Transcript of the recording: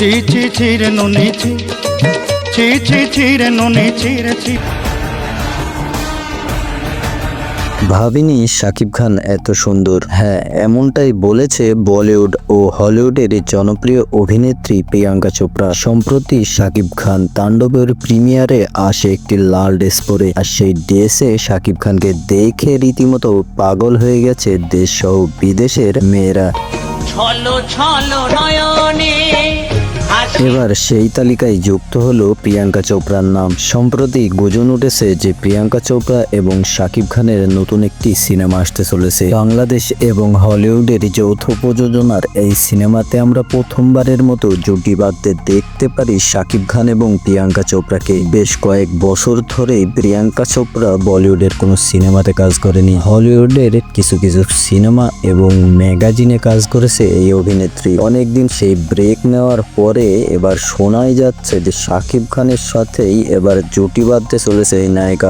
নুনি নুনি ভাবিনি শাকিব খান এত সুন্দর। হ্যাঁ এমনটাই বলেছে বলিউড ও হলিউডের জনপ্রিয় অভিনেত্রী প্রিয়াঙ্কা চোপড়া। সম্প্রতি শাকিব খান তাণ্ডবের প্রিমিয়ারে আসে একটি লাল ড্রেস পরে। আর সেই ড্রেসে শাকিব খানকে দেখে রীতিমতো পাগল হয়ে গেছে দেশ সহ বিদেশের মেয়েরা। ছলো ছলো নয়নে। এবার সেই তালিকায় যুক্ত হলো প্রিয়াঙ্কা চোপড়ার নাম। সম্প্রতি গুজন উঠেছে যে প্রিয়াঙ্কা চোপড়া এবং শাকিব খানের নতুন একটি সিনেমা আসতে চলেছে। বাংলাদেশ এবং হলিউডের যৌথ প্রযোজনার এই সিনেমাতে আমরা প্রথমবারের মতো জুটিবাদদের দেখতে পারি শাকিব খান এবং প্রিয়াঙ্কা চোপড়াকে। বেশ কয়েক বছর ধরেই প্রিয়াঙ্কা চোপড়া বলিউডের কোনো সিনেমাতে কাজ করেনি। হলিউডের কিছু কিছু সিনেমা এবং ম্যাগাজিনে কাজ করেছে এই অভিনেত্রী। অনেকদিন সেই ব্রেক নেওয়ার পরে এবার শোনাই যাচ্ছে যে শাকিব খানের সাথেই এবার জুটি বাঁধতে চলেছে এই নায়িকা।